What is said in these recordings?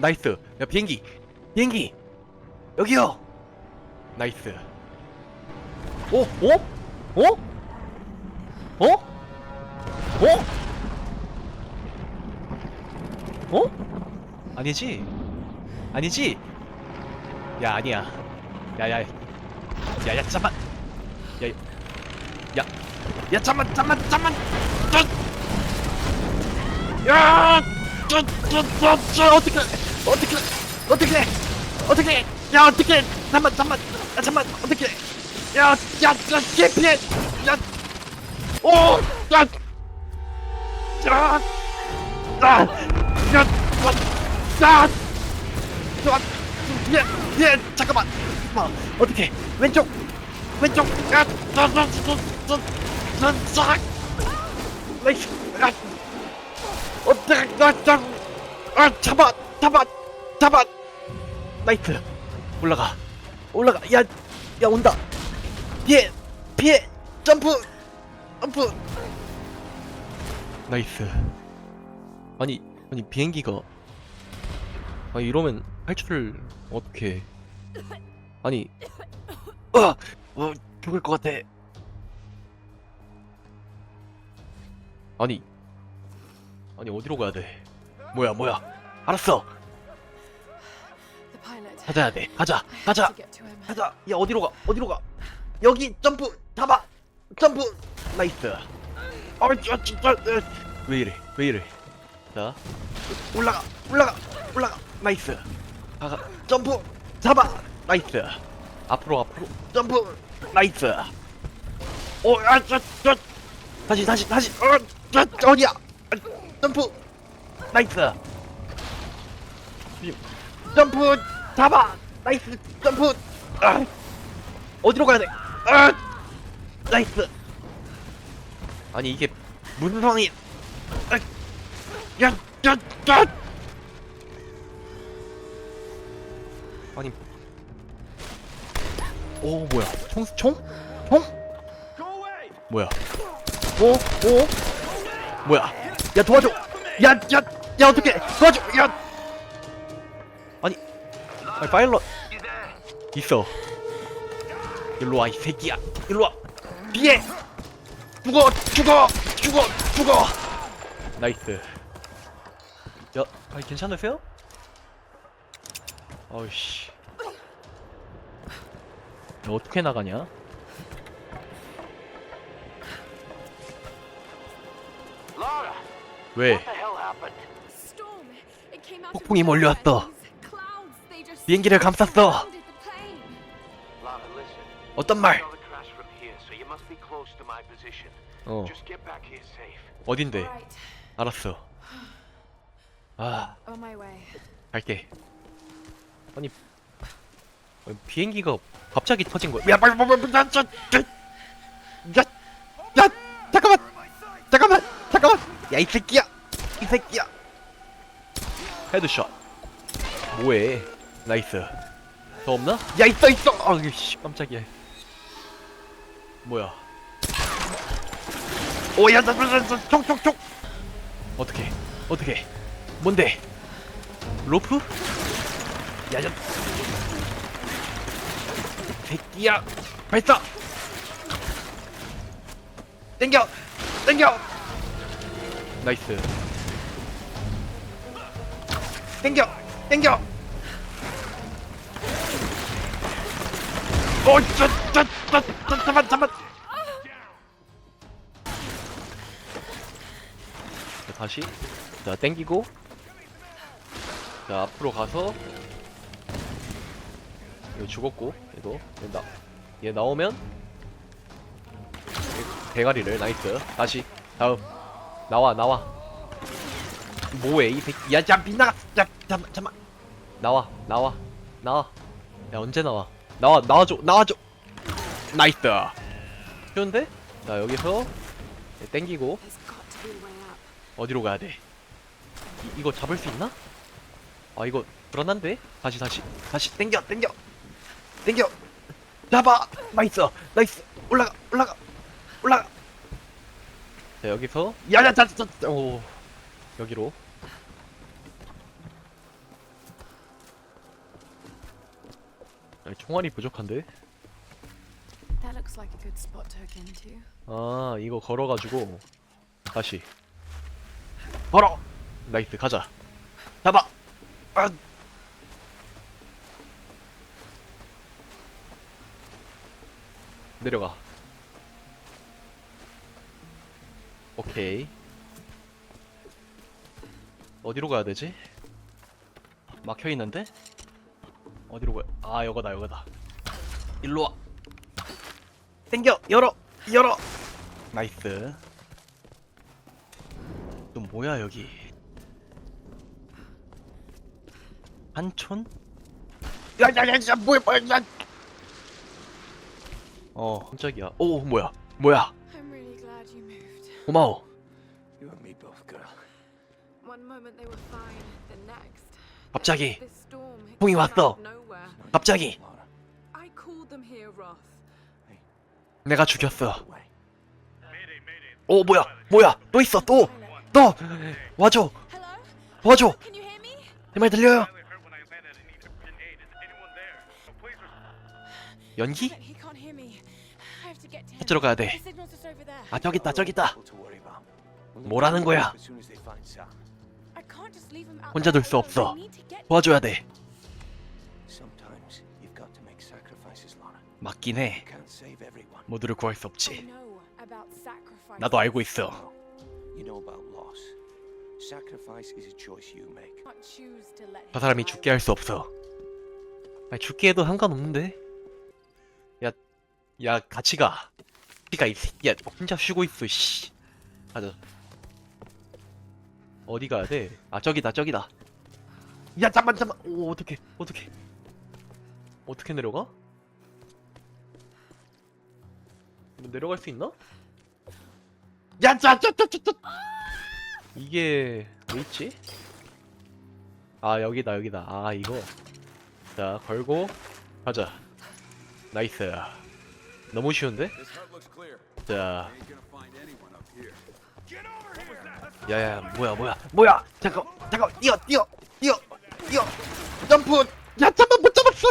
나이스. 야 비행기. 비행기. 여기요. 나이스. 오? 오? 어? 어? 어? 어? 아니지? 아니지? 야 아니야. 야야. 야야 잠만. 야야. 야 잠만 잠만 잠만. 야! 저, 저, 저, 저, 어떻게, 어떻게, 어떻게, 어떻게, 야, 어떻게, 잠만, 잠만, 야, 잠만, 어떻게, 야, 야, 야, 개피해, 야, 오, 야, 야, 아, 야, 와, 야, 야, 예, 예, 잠깐만, 어, 어떻게, 왼쪽, 왼쪽, 야, 저, 저, 저, 저, 저, 저, 저, 나이스, 야. 어떡, 나, 나, 아, 잡아, 잡아, 잡아. 나이트. 올라가, 올라가. 야, 야, 온다. 피해, 피해, 점프, 점프. 나이스. 아니, 아니, 비행기가. 아니, 이러면 탈출을 어떻게 해. 아니, 어, 어, 죽을 것 같아. 아니, 아니 어디로 가야 돼? 뭐야 뭐야? 알았어. 가자야 돼. 가자. 가자. 가자. 야 어디로 가? 어디로 가? 여기 점프. 잡아. 점프. 나이스. 어, 저, 저, 저, 어. 왜 이래? 왜 이래? 자, 올라가, 올라가, 올라가. 나이스. 가가. 점프. 잡아. 나이스. 앞으로 앞으로. 점프. 나이스. 오, 아, 저, 저. 다시 다시 다시. 어, 저, 저, 어디야? 아, 점프. 나이스. 점프. 잡아. 나이스. 점프. 아. 어디로 가야 돼? 아. 나이스. 아니 이게 무슨 상황이? 아. 야, 야, 야. 아니. 오 뭐야? 총 총? 총? 뭐야? 오 오? 뭐야? 야 도와줘! 야, 야, 야 어떻게 도와줘! 야! 아니, 파일럿 있어. 일로 와 이 새끼야. 일로 와. 피해. 죽어, 죽어, 죽어, 죽어. 나이스. 야, 아니 괜찮으세요? 어이씨. 너 어떻게 나가냐? 왜? 폭풍이. 몰려왔어. 비행기를 감쌌어. 어떤 말? 어. 어딘데? 알았어. 아. 갈게. 아니, 비행기가 갑자기 터진 거야. 야, 빨리, 빨리, 빨리, 야, 야, 잠깐만, 잠깐만, 잠깐만. 야, 이 새끼야, 이 새끼야. 헤드샷. 뭐해? 나이스. 더 없나? 야, 있어, 있어. 아, 씨, 깜짝이야. 뭐야? 오, 야, 나, 나, 나, 나, 총, 총, 총. 어떻게? 어떻게? 뭔데? 로프? 야, 야. 새끼야. 발사. 땡겨. 땡겨. 나이스. 땡겨. 땡겨. 어, 저, 저, 저, 저, 잠만, 잠만. 자, 다시. 자, 땡기고. 자, 앞으로 가서. 이거 죽었고, 얘도. 얘, 나, 얘 나오면. 대가리를, 나이스. 다시. 다음. 나와, 나와. 뭐해, 이 새끼. 야, 야, 빗나가. 야, 잠만, 잠만. 나와, 나와. 나와. 야, 언제 나와? 나와, 나와줘, 나와줘. 나이스. 쉬운데? 자, 여기서. 얘 땡기고. 어디로 가야 돼? 이, 이거 잡을 수 있나? 아 이거 불안한데? 다시 다시 다시 땡겨 땡겨 땡겨 잡아 나이스 나이스 올라가 올라가 올라가 자 여기서 야야 자자오 여기로 아니, 총알이 부족한데? That looks like a good spot to hook into. 아 이거 걸어가지고 다시 걸어 나이스 가자 잡아 아. 내려가 오케이 어디로 가야 되지? 막혀 있는데? 어디로 가야? 아 여거다 여거다 일로 와 땡겨 열어 열어 나이스 또 뭐야 여기 한촌? 야야야야 뭐야 뭐야 야. 어 깜짝이야 오 뭐야 뭐야 I'm really glad you moved. 고마워 You and me both, girl. One moment they were fine, the next. 갑자기 풍이 왔어. 갑자기. 내가 죽였어. 오 어, 뭐야? 뭐야? 또 있어 또 또. 와줘. 와줘. 내 말 들려요? 연기? 어쩌러 가야 돼? 아 저기 있다 저기 있다. 뭐라는 거야? 혼자 둘 수. 없어. 도와줘야 돼. 맞긴 해. 모두를 구할 수 없지. 나도 알고 있어 저 사람이 죽게 할 수 없어 아니 죽게 해도 상관없는데 야, 야 같이 가 같이 가이 새끼야 혼자 쉬고 있어 씨 가자 어디 가야 돼? 아 저기다 저기다 야 잠만 잠만 오 어떡해 어떡해 어떻게 내려가? 뭐 내려갈 수 있나? 야자자자자자 이게 왜 있지? 아 여기다 여기다 아 이거 자 걸고 가자 나이스 너무 쉬운데? 자 야야 뭐야 뭐야. 뭐야. 잠깐 잠깐 뛰어 뛰어 뛰어 뛰어. 점프. 야 잠깐 못 잡았어.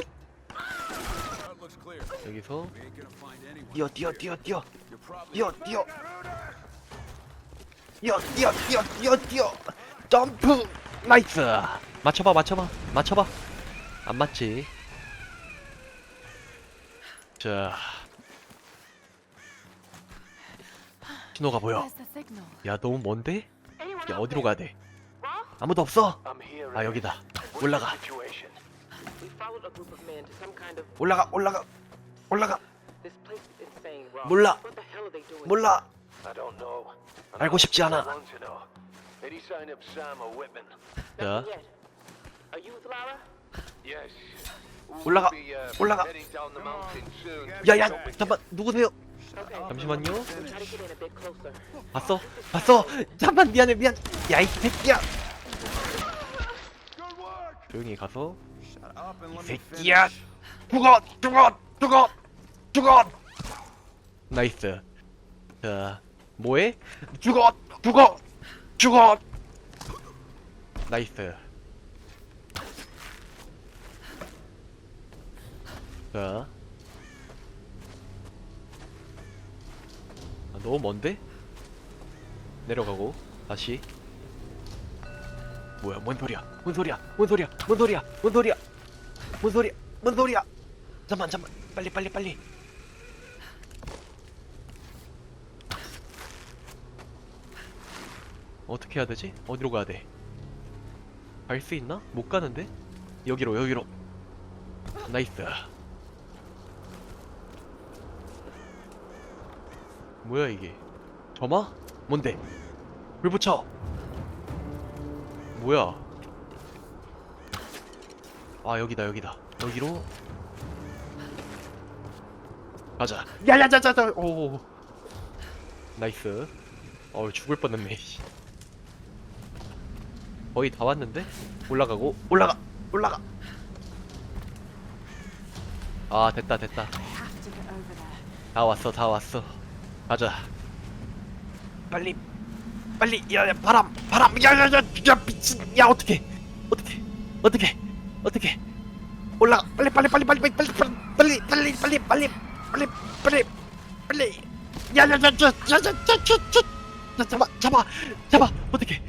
여기서 뛰어 뛰어 뛰어 뛰어. 뛰어 뛰어. 뛰어 뛰어 뛰어 뛰어 뛰어. 점프. 나이스. 맞춰봐 맞춰봐 맞춰봐. 안 맞지. 자. 신호가 보여? 야 너무 먼데? 야 어디로 가야 돼? 아무도 없어? 아 여기다. 올라가. 올라가 올라가 네. 올라가. 몰라. 몰라. 알고 싶지 않아. 자 올라가. 올라가. 야야 잠깐 누구세요? 잠시만요. 봤어? 봤어? 잠깐 미안해 미안. 야이 새끼야. 조용히 가서. 이 새끼야. 죽어 죽어 죽어 죽어. 나이스. 자 뭐해? 죽어 죽어 죽어. 나이스. 자 너무 먼데? 내려가고 다시. 뭐야 뭔 소리야? 뭔 소리야? 뭔 소리야? 뭔 소리야? 뭔 소리야? 뭔 소리야? 뭔 소리야? 잠만 잠만. 빨리 빨리 빨리. 어떻게 해야 되지? 어디로 가야 돼? 갈 수 있나? 못 가는데? 여기로 여기로. 나이스 뭐야 이게? 점화? 뭔데? 불 붙여. 뭐야? 아 여기다 여기다. 여기로. 가자. 야야자자자. 오 나이스. 어 죽을 뻔했네 씨. 거의 다 왔는데? 올라가고. 올라가! 올라가! 아 됐다 됐다. 다 왔어 다 왔어 가자 빨리 빨리 야 야 바람 바람 야야야 야, 미친 야 어떻게 어떻게 어떻게 어떻게 올라가 빨리 빨리 빨리 빨리 빨리 빨리 빨리 빨리 빨리 빨리 빨리 빨리 빨리 빨리 야야야야야야야야 잡아 잡아 잡아 어떻게